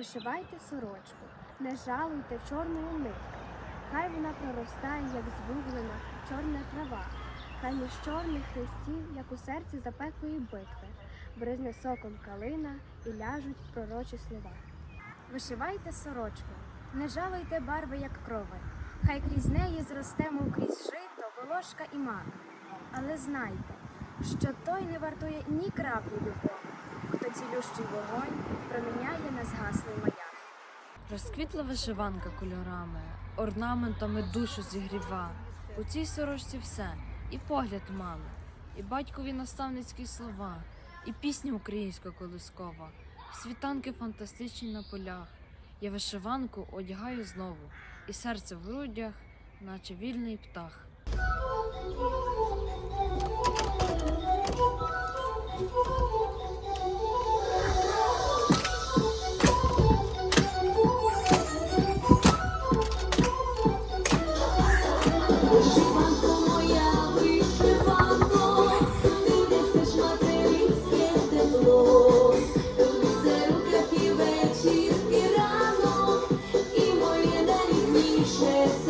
Вишивайте сорочку, не жалуйте чорної нитки. Хай вона проростає, як звуглена чорна трава. Хай між чорних хрестів, як у серці запеклої битви, бризне соком калина і ляжуть пророчі слова. Вишивайте сорочку, не жалуйте барви, як крови. Хай крізь неї зросте, мов крізь жито, волошка і мак. Але знайте, що той не вартує ні краплі любові, хто цілющий вогонь проміняє на згаслий маяк. Розквітла вишиванка кольорами, орнаментами душу зігріва. У цій сорочці все, і погляд мами, і батькові наставницькі слова, і пісня українська колискова, світанки фантастичні на полях. Я вишиванку одягаю знову, і серце в грудях, наче вільний птах. Вишиванко Krishna.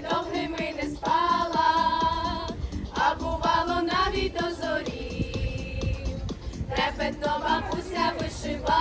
Довгими не спала, а бувало навіть до зорі. Трепетно бабуся вишивала,